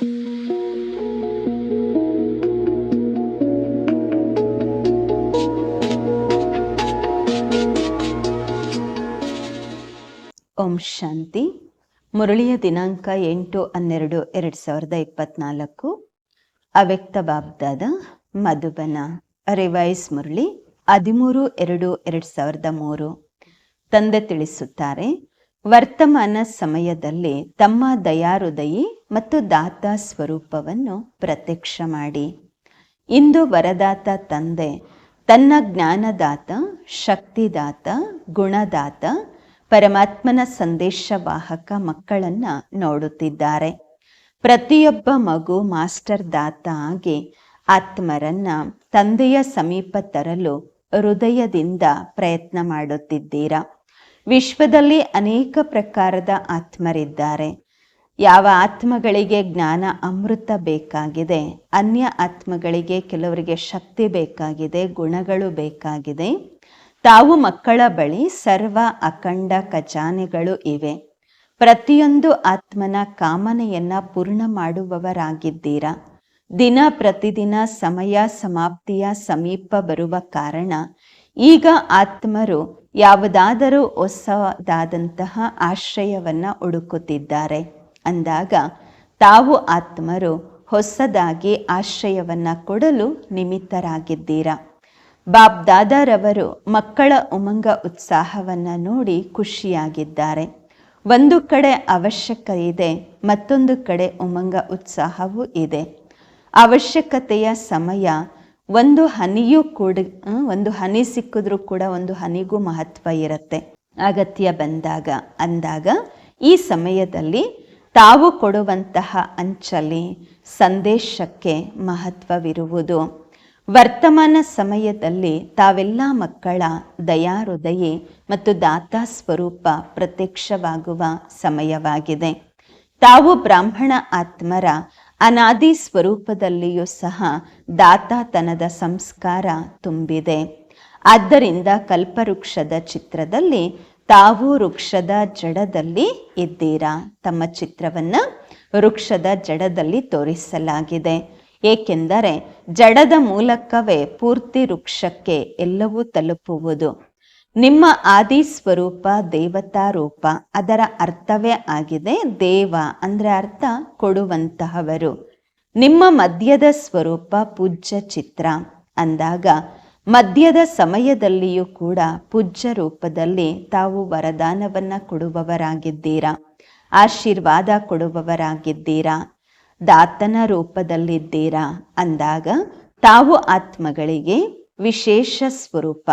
ಓಂ ಶಾಂತಿ. ಮುರಳಿಯ ದಿನಾಂಕ ಎಂಟು ಹನ್ನೆರಡು ಎರಡು ಸಾವಿರದ ಇಪ್ಪತ್ನಾಲ್ಕು. ಅವ್ಯಕ್ತ ಬಾಬ್ದಾದ ಮಧುಬನ, ರಿವೈಸ್ ಮುರಳಿ, ಹದಿಮೂರು ಎರಡು ಎರಡು ಸಾವಿರದ ಮೂರು. ತಂದೆ ತಿಳಿಸುತ್ತಾರೆ ವರ್ತಮಾನ ಸಮಯದಲ್ಲಿ ತಮ್ಮ ದಯಾರುದಯಿ ಮತ್ತು ದಾತ ಸ್ವರೂಪವನ್ನು ಪ್ರತ್ಯಕ್ಷ ಮಾಡಿ. ಇಂದು ವರದಾತ ತಂದೆ, ತನ್ನ ಜ್ಞಾನದಾತ, ಶಕ್ತಿದಾತ, ಗುಣದಾತ, ಪರಮಾತ್ಮನ ಸಂದೇಶವಾಹಕ ಮಕ್ಕಳನ್ನ ನೋಡುತ್ತಿದ್ದಾರೆ. ಪ್ರತಿಯೊಬ್ಬ ಮಗು ಮಾಸ್ಟರ್ ದಾತ ಆಗಿ ಆತ್ಮರನ್ನ ತಂದೆಯ ಸಮೀಪ ತರಲು ಹೃದಯದಿಂದ ಪ್ರಯತ್ನ ಮಾಡುತ್ತಿದ್ದೀರಾ? ವಿಶ್ವದಲ್ಲಿ ಅನೇಕ ಪ್ರಕಾರದ ಆತ್ಮರಿದ್ದಾರೆ. ಯಾವ ಆತ್ಮಗಳಿಗೆ ಜ್ಞಾನ ಅಮೃತ ಬೇಕಾಗಿದೆ, ಅನ್ಯ ಆತ್ಮಗಳಿಗೆ ಕೆಲವರಿಗೆ ಶಕ್ತಿ ಬೇಕಾಗಿದೆ, ಗುಣಗಳು ಬೇಕಾಗಿದೆ, ತಾವು ಮಕ್ಕಳ ಬಳಿ ಸರ್ವ ಅಖಂಡ ಖಜಾನೆಗಳು ಇವೆ. ಪ್ರತಿಯೊಂದು ಆತ್ಮನ ಕಾಮನೆಯನ್ನ ಪೂರ್ಣ ಮಾಡುವವರಾಗಿದ್ದೀರಾ. ದಿನ ಪ್ರತಿದಿನ ಸಮಯ ಸಮಾಪ್ತಿಯ ಸಮೀಪ ಬರುವ ಕಾರಣ ಈಗ ಆತ್ಮರು ಯಾವುದಾದರೂ ಹೊಸದಾದಂತಹ ಆಶ್ರಯವನ್ನು ಹುಡುಕುತ್ತಿದ್ದಾರೆ. ಅಂದಾಗ ತಾವು ಆತ್ಮರು ಹೊಸದಾಗಿ ಆಶ್ರಯವನ್ನ ಕೊಡಲು ನಿಮಿತ್ತರಾಗಿದ್ದೀರಾ? ಬಾಬ್ ದಾದಾರವರು ಮಕ್ಕಳ ಉಮಂಗ ಉತ್ಸಾಹವನ್ನ ನೋಡಿ ಖುಷಿಯಾಗಿದ್ದಾರೆ. ಒಂದು ಕಡೆ ಅವಶ್ಯಕ ಇದೆ, ಮತ್ತೊಂದು ಕಡೆ ಉಮಂಗ ಉತ್ಸಾಹವೂ ಇದೆ. ಅವಶ್ಯಕತೆಯ ಸಮಯ ಒಂದು ಹನಿಯೂ ಕೂಡ ಒಂದು ಹನಿ ಸಿಕ್ಕಿದ್ರೂ ಕೂಡ ಒಂದು ಹನಿಗೂ ಮಹತ್ವ ಇರುತ್ತೆ. ಅಗತ್ಯ ಬಂದಾಗ, ಅಂದಾಗ ಈ ಸಮಯದಲ್ಲಿ ತಾವು ಕೊಡುವಂತಹ ಅಂಚಲಿ ಸಂದೇಶಕ್ಕೆ ಮಹತ್ವವಿರುವುದು. ವರ್ತಮಾನ ಸಮಯದಲ್ಲಿ ತಾವೆಲ್ಲ ಮಕ್ಕಳ ದಯಾಹೃದಯಿ ಮತ್ತು ದಾತಾ ಸ್ವರೂಪ ಪ್ರತ್ಯಕ್ಷವಾಗುವ ಸಮಯವಾಗಿದೆ. ತಾವು ಬ್ರಾಹ್ಮಣ ಆತ್ಮರ ಅನಾದಿ ಸ್ವರೂಪದಲ್ಲಿಯೂ ಸಹ ದಾತಾತನದ ಸಂಸ್ಕಾರ ತುಂಬಿದೆ. ಆದ್ದರಿಂದ ಕಲ್ಪವೃಕ್ಷದ ಚಿತ್ರದಲ್ಲಿ ತಾವು ವೃಕ್ಷದ ಜಡದಲ್ಲಿ ಇದ್ದೀರಾ? ತಮ್ಮ ಚಿತ್ರವನ್ನ ವೃಕ್ಷದ ಜಡದಲ್ಲಿ ತೋರಿಸಲಾಗಿದೆ. ಏಕೆಂದರೆ ಜಡದ ಮೂಲಕವೇ ಪೂರ್ತಿ ವೃಕ್ಷಕ್ಕೆ ಎಲ್ಲವೂ ತಲುಪುವುದು. ನಿಮ್ಮ ಆದಿ ಸ್ವರೂಪ, ದೇವತಾ ರೂಪ, ಅದರ ಅರ್ಥವೇ ಆಗಿದೆ ದೇವ ಅಂದ್ರೆ ಅರ್ಥ ಕೊಡುವಂತಹವರು. ನಿಮ್ಮ ಮಧ್ಯದ ಸ್ವರೂಪ ಪೂಜ್ಯ ಚಿತ್ರ ಅಂದಾಗ ಮಧ್ಯದ ಸಮಯದಲ್ಲಿಯೂ ಕೂಡ ಪೂಜ್ಯ ರೂಪದಲ್ಲಿ ತಾವು ವರದಾನವನ್ನ ಕೊಡುವವರಾಗಿದ್ದೀರಾ, ಆಶೀರ್ವಾದ ಕೊಡುವವರಾಗಿದ್ದೀರಾ, ದಾತನ ರೂಪದಲ್ಲಿದ್ದೀರಾ ಅಂದಾಗ ತಾವು ಆತ್ಮಗಳಿಗೆ ವಿಶೇಷ ಸ್ವರೂಪ.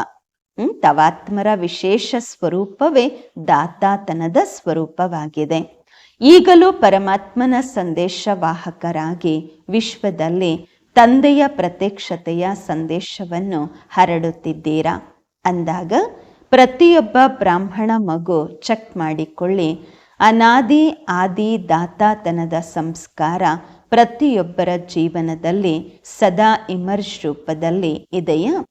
ತವಾತ್ಮರ ವಿಶೇಷ ಸ್ವರೂಪವೇ ದಾತಾತನದ ಸ್ವರೂಪವಾಗಿದೆ. ಈಗಲೂ ಪರಮಾತ್ಮನ ಸಂದೇಶವಾಹಕರಾಗಿ ವಿಶ್ವದಲ್ಲಿ ತಂದೆಯ ಪ್ರತ್ಯಕ್ಷತೆಯ ಸಂದೇಶವನ್ನು ಹರಡುತ್ತಿದ್ದೀರಾ? ಅಂದಾಗ ಪ್ರತಿಯೊಬ್ಬ ಬ್ರಾಹ್ಮಣ ಮಗು ಚೆಕ್ ಮಾಡಿಕೊಳ್ಳಿ. ಅನಾದಿ ಆದಿ ದಾತಾತನದ ಸಂಸ್ಕಾರ ಪ್ರತಿಯೊಬ್ಬರ ಜೀವನದಲ್ಲಿ ಸದಾ ಇಮರ್ಶ್ ರೂಪದಲ್ಲಿ ಇದೆಯಾ?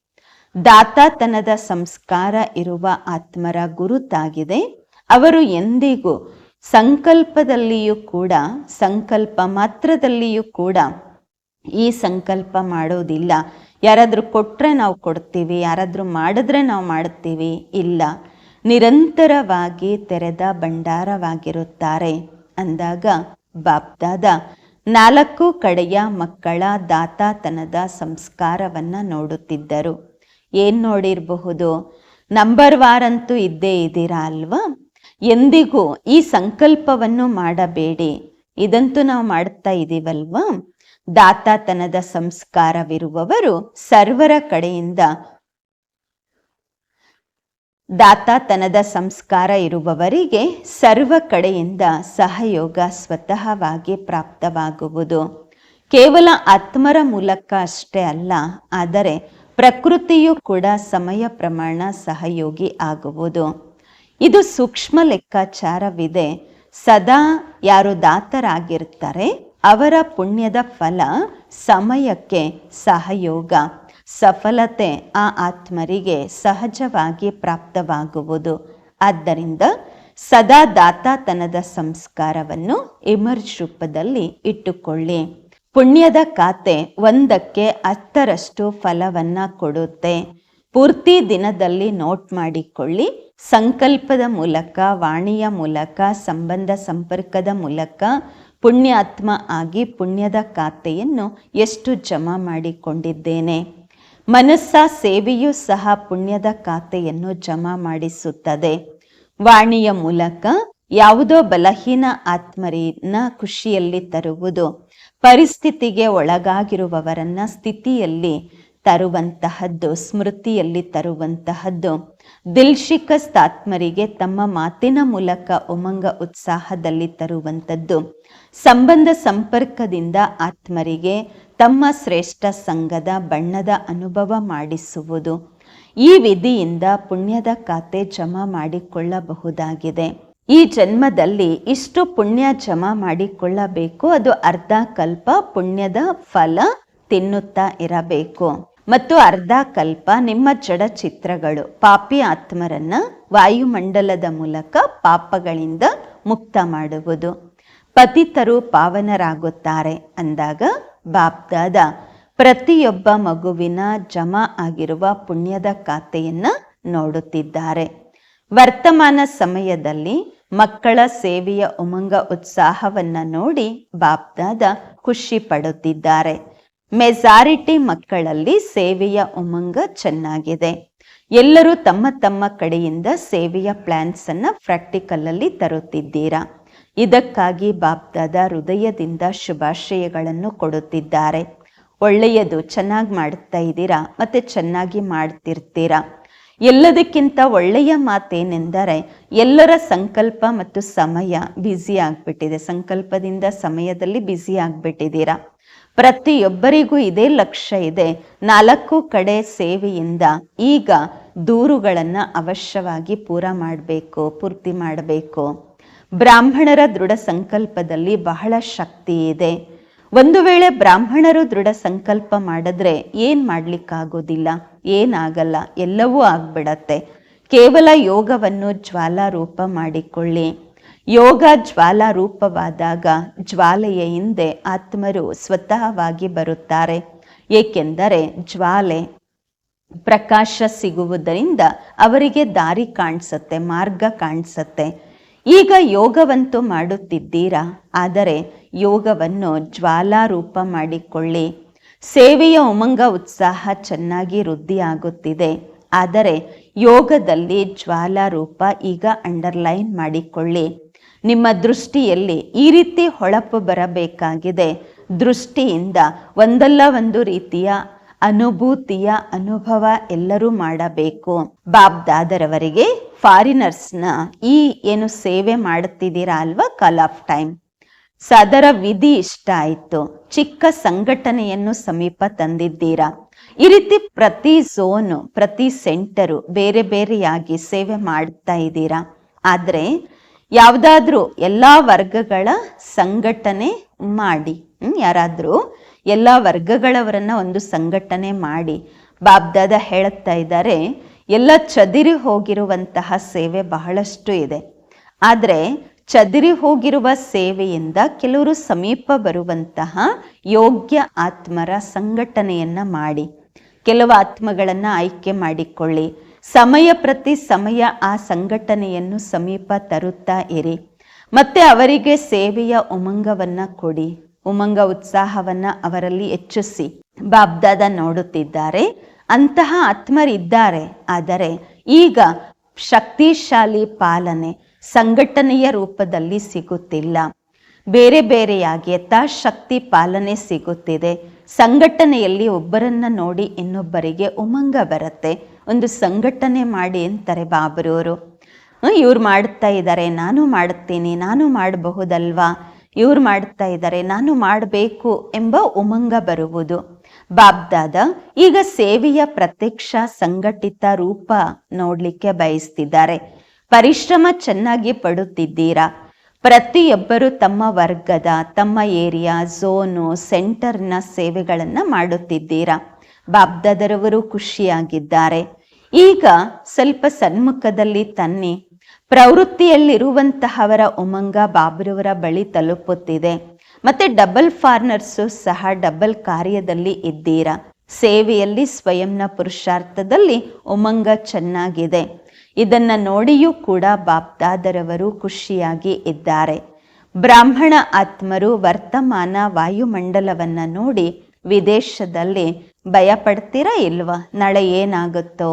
ದಾತಾತನದ ಸಂಸ್ಕಾರ ಇರುವ ಆತ್ಮರ ಗುರುತಾಗಿದೆ. ಅವರು ಎಂದಿಗೂ ಸಂಕಲ್ಪದಲ್ಲಿಯೂ ಕೂಡ, ಸಂಕಲ್ಪ ಮಾತ್ರದಲ್ಲಿಯೂ ಕೂಡ ಈ ಸಂಕಲ್ಪ ಮಾಡೋದಿಲ್ಲ. ಯಾರಾದರೂ ಕೊಟ್ಟರೆ ನಾವು ಕೊಡ್ತೀವಿ, ಯಾರಾದರೂ ಮಾಡಿದ್ರೆ ನಾವು ಮಾಡ್ತೀವಿ, ಇಲ್ಲ. ನಿರಂತರವಾಗಿ ತೆರೆದ ಭಂಡಾರವಾಗಿರುತ್ತಾರೆ. ಅಂದಾಗ ಬಾಬ್ದಾದ ನಾಲ್ಕು ಕಡೆಯ ಮಕ್ಕಳ ದಾತಾತನದ ಸಂಸ್ಕಾರವನ್ನು ನೋಡುತ್ತಿದ್ದರು. ಏನ್ ನೋಡಿರಬಹುದು? ನಂಬರ್ ವಾರ್ ಅಂತೂ ಇದ್ದೇ ಇದ್ದೀರಾ ಅಲ್ವಾ? ಎಂದಿಗೂ ಈ ಸಂಕಲ್ಪವನ್ನು ಮಾಡಬೇಡಿ. ಇದಂತೂ ನಾವು ಮಾಡ್ತಾ ಇದ್ದೀವಲ್ವಾ ದಾತಾತನದ ಸಂಸ್ಕಾರವಿರುವವರು ಸರ್ವರ ಕಡೆಯಿಂದ ದಾತಾತನದ ಸಂಸ್ಕಾರ ಇರುವವರಿಗೆ ಸರ್ವ ಕಡೆಯಿಂದ ಸಹಯೋಗ ಸ್ವತಃವಾಗಿ ಪ್ರಾಪ್ತವಾಗುವುದು. ಕೇವಲ ಆತ್ಮರ ಮೂಲಕ ಅಷ್ಟೇ ಅಲ್ಲ, ಆದರೆ ಪ್ರಕೃತಿಯು ಕೂಡ ಸಮಯ ಪ್ರಮಾಣ ಸಹಯೋಗಿ ಆಗುವುದು. ಇದು ಸೂಕ್ಷ್ಮ ಲೆಕ್ಕಾಚಾರವಿದೆ. ಸದಾ ಯಾರು ದಾತರಾಗಿರ್ತಾರೆ, ಅವರ ಪುಣ್ಯದ ಫಲ ಸಮಯಕ್ಕೆ ಸಹಯೋಗ, ಸಫಲತೆ ಆ ಆತ್ಮರಿಗೆ ಸಹಜವಾಗಿ ಪ್ರಾಪ್ತವಾಗುವುದು. ಆದ್ದರಿಂದ ಸದಾ ದಾತಾತನದ ಸಂಸ್ಕಾರವನ್ನು ಇಮರ್ಜ್ ರೂಪದಲ್ಲಿ ಇಟ್ಟುಕೊಳ್ಳಿ. ಪುಣ್ಯದ ಖಾತೆ ಒಂದಕ್ಕೆ ಹತ್ತರಷ್ಟು ಫಲವನ್ನು ಕೊಡುತ್ತೆ. ಪೂರ್ತಿ ದಿನದಲ್ಲಿ ನೋಟ್ ಮಾಡಿಕೊಳ್ಳಿ. ಸಂಕಲ್ಪದ ಮೂಲಕ, ವಾಣಿಯ ಮೂಲಕ, ಸಂಬಂಧ ಸಂಪರ್ಕದ ಮೂಲಕ ಪುಣ್ಯಾತ್ಮ ಆಗಿ ಪುಣ್ಯದ ಖಾತೆಯನ್ನು ಎಷ್ಟು ಜಮಾ ಮಾಡಿಕೊಂಡಿದ್ದೇನೆ. ಮನಸ್ಸ ಸೇವೆಯೂ ಸಹ ಪುಣ್ಯದ ಖಾತೆಯನ್ನು ಜಮಾ ಮಾಡಿಸುತ್ತದೆ. ವಾಣಿಯ ಮೂಲಕ ಯಾವುದೋ ಬಲಹೀನ ಆತ್ಮರಿನ ಖುಷಿಯಲ್ಲಿ ತರುವುದು. ಪರಿಸ್ಥಿತಿಗೆ ಒಳಗಾಗಿರುವವರನ್ನ ಸ್ಥಿತಿಯಲ್ಲಿ ತರುವಂತಹದ್ದು, ಸ್ಮೃತಿಯಲ್ಲಿ ತರುವಂತಹದ್ದು. ದಿಲ್ಶಿಕಸ್ತಾತ್ಮರಿಗೆ ತಮ್ಮ ಮಾತಿನ ಮೂಲಕ ಉಮಂಗ ಉತ್ಸಾಹದಲ್ಲಿ ತರುವಂಥದ್ದು ಸಂಬಂಧ ಸಂಪರ್ಕದಿಂದ ಆತ್ಮರಿಗೆ ತಮ್ಮ ಶ್ರೇಷ್ಠ ಸಂಘದ ಬಣ್ಣದ ಅನುಭವ ಮಾಡಿಸುವುದು. ಈ ವಿಧಿಯಿಂದ ಪುಣ್ಯದ ಖಾತೆ ಜಮಾ ಮಾಡಿಕೊಳ್ಳಬಹುದಾಗಿದೆ. ಈ ಜನ್ಮದಲ್ಲಿ ಇಷ್ಟು ಪುಣ್ಯ ಜಮಾ ಮಾಡಿಕೊಳ್ಳಬೇಕು. ಅದು ಅರ್ಧ ಕಲ್ಪ ಪುಣ್ಯದ ಫಲ ತಿನ್ನುತ್ತಾ ಇರಬೇಕು. ಮತ್ತು ಅರ್ಧ ಕಲ್ಪ ನಿಮ್ಮ ಜಡ ಚಿತ್ರಗಳು. ಪಾಪಿ ಆತ್ಮರನ್ನ ವಾಯುಮಂಡಲದ ಮೂಲಕ ಪಾಪಗಳಿಂದ ಮುಕ್ತ ಮಾಡುವುದು. ಪತಿತರು ಪಾವನರಾಗುತ್ತಾರೆ ಅಂದಾಗ ಬಾಪ್ದಾದ ಪ್ರತಿಯೊಬ್ಬ ಮಗುವಿನ ಜಮಾ ಆಗಿರುವ ಪುಣ್ಯದ ಖಾತೆಯನ್ನ ನೋಡುತ್ತಿದ್ದಾರೆ. ವರ್ತಮಾನ ಸಮಯದಲ್ಲಿ ಮಕ್ಕಳ ಸೇವೆಯ ಉಮಂಗ ಉತ್ಸಾಹವನ್ನ ನೋಡಿ ಬಾಪ್ದಾದ ಖುಷಿ ಪಡುತ್ತಿದ್ದಾರೆ. ಮೆಜಾರಿಟಿ ಮಕ್ಕಳಲ್ಲಿ ಸೇವೆಯ ಉಮಂಗ ಚೆನ್ನಾಗಿದೆ. ಎಲ್ಲರೂ ತಮ್ಮ ತಮ್ಮ ಕಡೆಯಿಂದ ಸೇವೆಯ ಪ್ಲಾನ್ಸ್ ಅನ್ನ ಪ್ರಾಕ್ಟಿಕಲ್ ಅಲ್ಲಿ ತರುತ್ತಿದ್ದೀರಾ? ಇದಕ್ಕಾಗಿ ಬಾಪ್ದಾದ ಹೃದಯದಿಂದ ಶುಭಾಶಯಗಳನ್ನು ಕೊಡುತ್ತಿದ್ದಾರೆ. ಒಳ್ಳೆಯದು, ಚೆನ್ನಾಗಿ ಮಾಡ್ತಾ ಇದ್ದೀರಾ? ಮತ್ತೆ ಚೆನ್ನಾಗಿ ಮಾಡ್ತಿರ್ತೀರಾ? ಎಲ್ಲದಕ್ಕಿಂತ ಒಳ್ಳೆಯ ಮಾತೇನೆಂದರೆ ಎಲ್ಲರ ಸಂಕಲ್ಪ ಮತ್ತು ಸಮಯ ಬ್ಯುಸಿ ಆಗಿಬಿಟ್ಟಿದೆ. ಸಂಕಲ್ಪದಿಂದ ಸಮಯದಲ್ಲಿ ಬ್ಯುಸಿ ಆಗ್ಬಿಟ್ಟಿದ್ದೀರಾ? ಪ್ರತಿಯೊಬ್ಬರಿಗೂ ಇದೇ ಲಕ್ಷ್ಯ ಇದೆ. ನಾಲ್ಕು ಕಡೆ ಸೇವೆಯಿಂದ ಈಗ ದೂರುಗಳನ್ನು ಅವಶ್ಯವಾಗಿ ಪೂರ ಮಾಡಬೇಕು, ಪೂರ್ತಿ ಮಾಡಬೇಕು. ಬ್ರಾಹ್ಮಣರ ದೃಢ ಸಂಕಲ್ಪದಲ್ಲಿ ಬಹಳ ಶಕ್ತಿ ಇದೆ. ಒಂದು ವೇಳೆ ಬ್ರಾಹ್ಮಣರು ದೃಢ ಸಂಕಲ್ಪ ಮಾಡಿದ್ರೆ ಏನ್ ಮಾಡ್ಲಿಕ್ಕಾಗೋದಿಲ್ಲ? ಏನಾಗಲ್ಲ? ಎಲ್ಲವೂ ಆಗ್ಬಿಡತ್ತೆ. ಕೇವಲ ಯೋಗವನ್ನು ಜ್ವಾಲಾರೂಪ ಮಾಡಿಕೊಳ್ಳಿ. ಯೋಗ ಜ್ವಾಲಾರೂಪವಾದಾಗ ಜ್ವಾಲೆಯ ಹಿಂದೆ ಆತ್ಮರು ಸ್ವತಃವಾಗಿ ಬರುತ್ತಾರೆ. ಏಕೆಂದರೆ ಜ್ವಾಲೆ ಪ್ರಕಾಶ ಸಿಗುವುದರಿಂದ ಅವರಿಗೆ ದಾರಿ ಕಾಣಿಸುತ್ತೆ, ಮಾರ್ಗ ಕಾಣಿಸುತ್ತೆ. ಈಗ ಯೋಗವಂತೂ ಮಾಡುತ್ತಿದ್ದೀರಾ? ಆದರೆ ಯೋಗವನ್ನು ಜ್ವಾಲಾರೂಪ ಮಾಡಿಕೊಳ್ಳಿ. ಸೇವೆಯ ಉಮಂಗ ಉತ್ಸಾಹ ಚೆನ್ನಾಗಿ ವೃದ್ಧಿಯಾಗುತ್ತಿದೆ. ಆದರೆ ಯೋಗದಲ್ಲಿ ಜ್ವಾಲಾರೂಪ ಈಗ ಅಂಡರ್ಲೈನ್ ಮಾಡಿಕೊಳ್ಳಿ. ನಿಮ್ಮ ದೃಷ್ಟಿಯಲ್ಲಿ ಈ ರೀತಿ ಹೊಳಪು ಬರಬೇಕಾಗಿದೆ. ದೃಷ್ಟಿಯಿಂದ ಒಂದಲ್ಲ ಒಂದು ರೀತಿಯ ಅನುಭೂತಿಯ ಅನುಭವ ಎಲ್ಲರೂ ಮಾಡಬೇಕು. ಬಾಬ್ ದಾದರವರಿಗೆ ಫಾರಿನರ್ಸ್ನ ಈ ಏನು ಸೇವೆ ಮಾಡುತ್ತಿದ್ದೀರಾ ಅಲ್ವಾ? Call of time. ಸದರ ವಿಧಿ ಇಷ್ಟ ಆಯಿತು. ಚಿಕ್ಕ ಸಂಘಟನೆಯನ್ನು ಸಮೀಪ ತಂದಿದ್ದೀರಾ? ಈ ರೀತಿ ಪ್ರತಿ ಝೋನು, ಪ್ರತಿ ಸೆಂಟರು ಬೇರೆ ಬೇರೆಯಾಗಿ ಸೇವೆ ಮಾಡ್ತಾ ಇದ್ದೀರಾ? ಆದರೆ ಯಾವುದಾದ್ರೂ ಎಲ್ಲ ವರ್ಗಗಳ ಸಂಘಟನೆ ಮಾಡಿ ಯಾರಾದ್ರೂ ಎಲ್ಲ ವರ್ಗಗಳವರನ್ನ ಒಂದು ಸಂಘಟನೆ ಮಾಡಿ ಬಾಬ್ದಾದ ಹೇಳುತ್ತಾ ಇದ್ದಾರೆ, ಎಲ್ಲ ಚದಿರಿ ಹೋಗಿರುವಂತಹ ಸೇವೆ ಬಹಳಷ್ಟು ಇದೆ. ಆದರೆ ಚದಿರಿ ಹೋಗಿರುವ ಸೇವೆಯಿಂದ ಕೆಲವರು ಸಮೀಪ ಬರುವಂತಹ ಯೋಗ್ಯ ಆತ್ಮರ ಸಂಘಟನೆಯನ್ನ ಮಾಡಿ, ಕೆಲವು ಆತ್ಮಗಳನ್ನ ಆಯ್ಕೆ ಮಾಡಿಕೊಳ್ಳಿ. ಸಮಯ ಪ್ರತಿ ಸಮಯ ಆ ಸಂಘಟನೆಯನ್ನು ಸಮೀಪ ತರುತ್ತಾ ಇರಿ. ಮತ್ತೆ ಅವರಿಗೆ ಸೇವೆಯ ಉಮಂಗವನ್ನ ಕೊಡಿ. ಉಮಂಗ ಉತ್ಸಾಹವನ್ನ ಅವರಲ್ಲಿ ಹೆಚ್ಚಿಸಿ. ಬಾಬ್ದಾದ ನೋಡುತ್ತಿದ್ದಾರೆ. ಅಂತಹ ಆತ್ಮರಿದ್ದಾರೆ. ಆದರೆ ಈಗ ಶಕ್ತಿಶಾಲಿ ಪಾಲನೆ ಸಂಘಟನೆಯ ರೂಪದಲ್ಲಿ ಸಿಗುತ್ತಿಲ್ಲ. ಬೇರೆ ಬೇರೆಯಾಗಿ ಯಥಾಶಕ್ತಿ ಪಾಲನೆ ಸಿಗುತ್ತಿದೆ. ಸಂಘಟನೆಯಲ್ಲಿ ಒಬ್ಬರನ್ನ ನೋಡಿ ಇನ್ನೊಬ್ಬರಿಗೆ ಉಮಂಗ ಬರುತ್ತೆ. ಒಂದು ಸಂಘಟನೆ ಮಾಡಿ ಅಂತಾರೆ ಬಾಬರವರು ಇವ್ರು ಮಾಡ್ತಾ ಇದ್ದಾರೆ ನಾನು ಮಾಡುತ್ತೀನಿ ನಾನು ಮಾಡಬಹುದಲ್ವಾ? ಇವ್ರು ಮಾಡ್ತಾ ಇದ್ದಾರೆ ನಾನು ಮಾಡಬೇಕು ಎಂಬ ಉಮಂಗ ಬರುವುದು. ಬಾಬ್ದಾದ ಈಗ ಸೇವೆಯ ಪ್ರತ್ಯಕ್ಷ ಸಂಘಟಿತ ರೂಪ ನೋಡಲಿಕ್ಕೆ ಬಯಸ್ತಿದ್ದಾರೆ. ಪರಿಶ್ರಮ ಚೆನ್ನಾಗಿ ಪಡುತ್ತಿದ್ದೀರಾ? ಪ್ರತಿಯೊಬ್ಬರು ತಮ್ಮ ವರ್ಗದ, ತಮ್ಮ ಏರಿಯಾ, ಝೋನು, ಸೆಂಟರ್ನ ಸೇವೆಗಳನ್ನು ಮಾಡುತ್ತಿದ್ದೀರಾ? ಬಾಬ್ದಾದರವರು ಖುಷಿಯಾಗಿದ್ದಾರೆ. ಈಗ ಸ್ವಲ್ಪ ಸನ್ಮುಖದಲ್ಲಿ ತನ್ನಿ. ಪ್ರವೃತ್ತಿಯಲ್ಲಿರುವಂತಹವರ ಉಮಂಗ ಬಾಬ್ರವರ ಬಳಿ ತಲುಪುತ್ತಿದೆ. ಮತ್ತೆ ಡಬಲ್ ಫಾರ್ನರ್ಸು ಸಹ ಡಬಲ್ ಕಾರ್ಯದಲ್ಲಿ ಇದ್ದೀರಾ? ಸೇವೆಯಲ್ಲಿ ಸ್ವಯಂನ ಪುರುಷಾರ್ಥದಲ್ಲಿ ಉಮಂಗ ಚೆನ್ನಾಗಿದೆ. ಇದನ್ನ ನೋಡಿಯೂ ಕೂಡ ಬಾಪ್ದಾದರವರು ಖುಷಿಯಾಗಿ ಇದ್ದಾರೆ. ಬ್ರಾಹ್ಮಣ ಆತ್ಮರು ವರ್ತಮಾನ ವಾಯುಮಂಡಲವನ್ನು ನೋಡಿ ವಿದೇಶದಲ್ಲಿ ಭಯ ಇಲ್ವ? ನಾಳೆ ಏನಾಗುತ್ತೋ?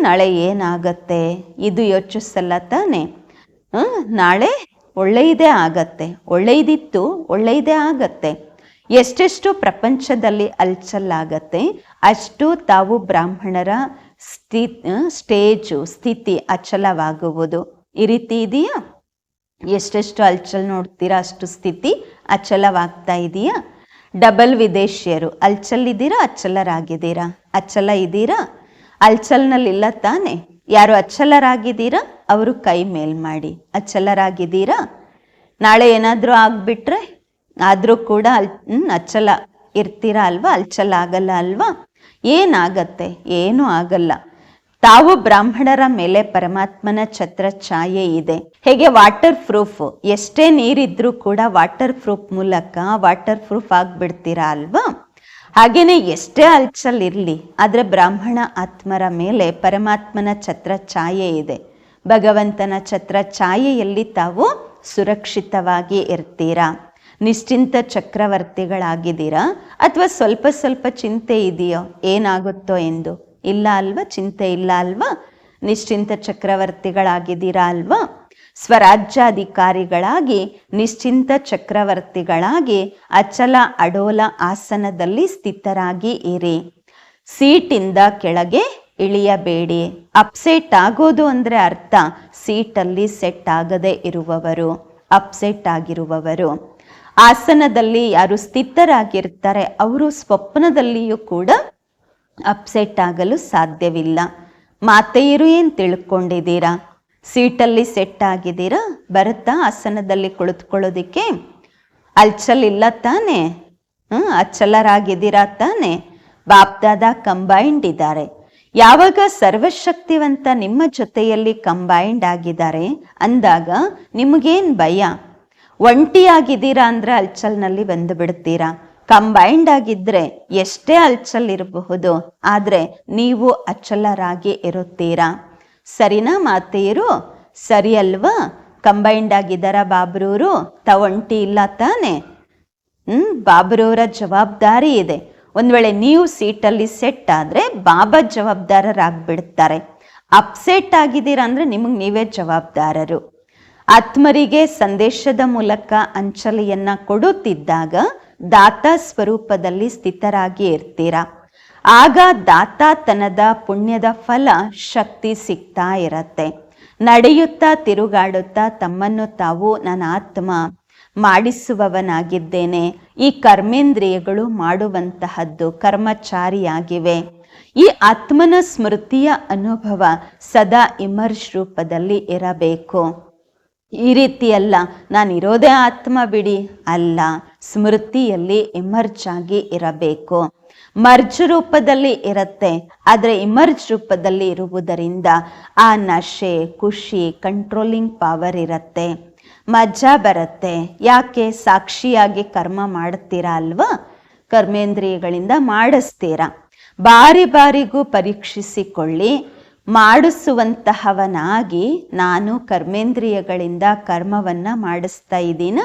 ನಾಳೆ ಏನಾಗತ್ತೆ? ಇದು ಯೋಚಿಸಲ್ಲ ತಾನೆ. ನಾಳೆ ಒಳ್ಳೆಯದೇ ಆಗತ್ತೆ. ಒಳ್ಳೆಯದಿತ್ತು, ಒಳ್ಳೆಯದೇ ಆಗತ್ತೆ. ಎಷ್ಟೆಷ್ಟು ಪ್ರಪಂಚದಲ್ಲಿ ಅಲ್ಚಲ್ಲಾಗತ್ತೆ ಅಷ್ಟು ತಾವು ಬ್ರಾಹ್ಮಣರ ಸ್ಥಿ ಸ್ಟೇಜು, ಸ್ಥಿತಿ ಅಚಲವಾಗುವುದು. ಈ ರೀತಿ ಇದೆಯಾ? ಎಷ್ಟೆಷ್ಟು ಅಲ್ಚಲ್ ನೋಡ್ತೀರಾ, ಅಷ್ಟು ಸ್ಥಿತಿ ಅಚಲವಾಗ್ತಾ ಇದೆಯಾ? ಡಬಲ್ ವಿದೇಶಿಯರು, ಅಲ್ಚಲ್ ಇದ್ದೀರಾ ಅಚ್ಚಲರಾಗಿದ್ದೀರಾ ಅಚ್ಚಲ ಇದ್ದೀರಾ? ಅಲ್ಚಲ್ನಲ್ಲಿಲ್ಲ ತಾನೆ? ಯಾರು ಅಚ್ಚಲರಾಗಿದ್ದೀರಾ ಅವರು ಕೈ ಮೇಲ್ ಮಾಡಿ. ಅಚ್ಚಲರಾಗಿದ್ದೀರಾ ನಾಳೆ ಏನಾದರೂ ಆಗ್ಬಿಟ್ರೆ, ಆದರೂ ಕೂಡ ಅಲ್ ಅಚಲ ಇರ್ತೀರಾ ಅಲ್ವಾ? ಅಲ್ಚಲ್ ಆಗಲ್ಲ ಅಲ್ವಾ? ಏನಾಗತ್ತೆ? ಏನೂ ಆಗಲ್ಲ. ತಾವು ಬ್ರಾಹ್ಮಣರ ಮೇಲೆ ಪರಮಾತ್ಮನ ಛತ್ರ ಛಾಯೆ ಇದೆ. ಹೇಗೆ ವಾಟರ್ ಪ್ರೂಫ್? ಎಷ್ಟೇ ನೀರಿದ್ರೂ ಕೂಡ ವಾಟರ್ ಪ್ರೂಫ್ ಮೂಲಕ ವಾಟರ್ ಪ್ರೂಫ್ ಆಗ್ಬಿಡ್ತೀರಾ ಅಲ್ವಾ? ಹಾಗೇನೆ ಎಷ್ಟೇ ಅಲ್ಚಲ್ ಇರಲಿ, ಆದರೆ ಬ್ರಾಹ್ಮಣ ಆತ್ಮರ ಮೇಲೆ ಪರಮಾತ್ಮನ ಛತ್ರ ಛಾಯೆ ಇದೆ. ಭಗವಂತನ ಛತ್ರ ಛಾಯೆಯಲ್ಲಿ ತಾವು ಸುರಕ್ಷಿತವಾಗಿ ಇರ್ತೀರಾ? ನಿಶ್ಚಿಂತ ಚಕ್ರವರ್ತಿಗಳಾಗಿದ್ದೀರಾ? ಅಥವಾ ಸ್ವಲ್ಪ ಸ್ವಲ್ಪ ಚಿಂತೆ ಇದೆಯೋ? ಏನಾಗುತ್ತೋ ಎಂದು? ಇಲ್ಲ ಅಲ್ವಾ? ಚಿಂತೆ ಇಲ್ಲ ಅಲ್ವಾ? ನಿಶ್ಚಿಂತ ಚಕ್ರವರ್ತಿಗಳಾಗಿದ್ದೀರಾ ಅಲ್ವಾ? ಸ್ವರಾಜ್ಯಾಧಿಕಾರಿಗಳಾಗಿ, ನಿಶ್ಚಿಂತ ಚಕ್ರವರ್ತಿಗಳಾಗಿ, ಅಚಲ ಅಡೋಲ ಆಸನದಲ್ಲಿ ಸ್ಥಿತರಾಗಿ ಇರಿ. ಸೀಟಿಂದ ಕೆಳಗೆ ಇಳಿಯಬೇಡಿ. ಅಪ್ಸೆಟ್ ಆಗೋದು ಅಂದರೆ ಅರ್ಥ. ಸೀಟಲ್ಲಿ ಸೆಟ್ ಆಗದೆ ಇರುವವರು, ಅಪ್ಸೆಟ್ ಆಗಿರುವವರು. ಆಸನದಲ್ಲಿ ಯಾರು ಸ್ಥಿತರಾಗಿರ್ತಾರೆ, ಅವರು ಸ್ವಪ್ನದಲ್ಲಿಯೂ ಕೂಡ ಅಪ್ಸೆಟ್ ಆಗಲು ಸಾಧ್ಯವಿಲ್ಲ. ಮಾತೆಯರು ಏನು ತಿಳ್ಕೊಂಡಿದ್ದೀರಾ? ಸೀಟಲ್ಲಿ ಸೆಟ್ ಆಗಿದ್ದೀರಾ? ಬರುತ್ತಾ ಆಸನದಲ್ಲಿ ಕುಳಿತುಕೊಳ್ಳೋದಿಕ್ಕೆ? ಅಲ್ಚಲಿಲ್ಲ ತಾನೆ? ಹ್ಮ್, ಅಚ್ಚಲರಾಗಿದ್ದೀರಾ ತಾನೆ? ಬಾಪ್ದಾದ ಕಂಬೈಂಡ್ ಇದ್ದಾರೆ. ಯಾವಾಗ ಸರ್ವಶಕ್ತಿವಂತ ನಿಮ್ಮ ಜೊತೆಯಲ್ಲಿ ಕಂಬೈಂಡ್ ಆಗಿದ್ದಾರೆ? ಅಂದಾಗ ನಿಮಗೇನು ಭಯ? ಒಂಟಿಯಾಗಿದ್ದೀರಾ ಅಂದರೆ ಅಲ್ಚಲ್ನಲ್ಲಿ ಬಂದು ಬಿಡ್ತೀರಾ ಕಂಬೈಂಡ್ ಆಗಿದ್ರೆ ಎಷ್ಟೇ ಅಲ್ಚಲ್ ಇರಬಹುದು, ಆದರೆ ನೀವು ಅಚಲರಾಗಿ ಇರುತ್ತೀರಾ? ಸರಿನಾ ಮಾತೆಯರು? ಸರಿ ಅಲ್ವಾ ಕಂಬೈಂಡ್ ಆಗಿದ್ದಾರ ಬಾಬ್ರೂರು? ತವಂಟಿ ಇಲ್ಲ ತಾನೆ? ಹ್ಮ್, ಬಾಬ್ರೂರ ಜವಾಬ್ದಾರಿ ಇದೆ. ಒಂದ್ ವೇಳೆ ನೀವು ಸೀಟಲ್ಲಿ ಸೆಟ್ ಆದ್ರೆ ಬಾಬಾ ಜವಾಬ್ದಾರರಾಗ್ಬಿಡ್ತಾರೆ. ಅಪ್ಸೆಟ್ ಆಗಿದ್ದೀರಾ ಅಂದರೆ ನಿಮಗೆ ನೀವೇ ಜವಾಬ್ದಾರರು. ಆತ್ಮರಿಗೆ ಸಂದೇಶದ ಮೂಲಕ ಅಂಚಲೆಯನ್ನ ಕೊಡುತ್ತಿದ್ದಾಗ ದಾತ ಸ್ವರೂಪದಲ್ಲಿ ಸ್ಥಿತರಾಗಿ ಇರ್ತೀರ? ಆಗ ದಾತಾತನದ ಪುಣ್ಯದ ಫಲ, ಶಕ್ತಿ ಸಿಗ್ತಾ ಇರತ್ತೆ. ನಡೆಯುತ್ತಾ ತಿರುಗಾಡುತ್ತಾ ತಮ್ಮನ್ನು ತಾವು ನನ್ನ ಆತ್ಮ ಮಾಡಿಸುವವನಾಗಿದ್ದೇನೆ. ಈ ಕರ್ಮೇಂದ್ರಿಯಗಳು ಮಾಡುವಂತಹದ್ದು ಕರ್ಮಚಾರಿಯಾಗಿವೆ. ಈ ಆತ್ಮನ ಸ್ಮೃತಿಯ ಅನುಭವ ಸದಾ ಇಮರ್ಶ್ ರೂಪದಲ್ಲಿ ಇರಬೇಕು. ಈ ರೀತಿಯಲ್ಲ ನಾನು ಇರೋದೇ ಆತ್ಮ ಬಿಡಿ. ಅಲ್ಲ, ಸ್ಮೃತಿಯಲ್ಲಿ ಇಮರ್ಜ್ ಆಗಿ ಇರಬೇಕು. ಮರ್ಜ್ ರೂಪದಲ್ಲಿ ಇರುತ್ತೆ. ಆದರೆ ಇಮರ್ಜ್ ರೂಪದಲ್ಲಿ ಇರುವುದರಿಂದ ಆ ನಶೆ, ಖುಷಿ ಕಂಟ್ರೋಲಿಂಗ್ ಪವರ್ ಇರುತ್ತೆ. ಮಜಾ ಬರುತ್ತೆ. ಯಾಕೆ ಸಾಕ್ಷಿಯಾಗಿ ಕರ್ಮ ಮಾಡ್ತೀರಾ ಅಲ್ವಾ? ಕರ್ಮೇಂದ್ರಿಯಗಳಿಂದ ಮಾಡಿಸ್ತೀರಾ. ಬಾರಿ ಬಾರಿಗೂ ಪರೀಕ್ಷಿಸಿಕೊಳ್ಳಿ. ಮಾಡಿಸುವಂತಹವನಾಗಿ ನಾನು ಕರ್ಮೇಂದ್ರಿಯಗಳಿಂದ ಕರ್ಮವನ್ನ ಮಾಡಿಸ್ತಾ ಇದ್ದೀನ.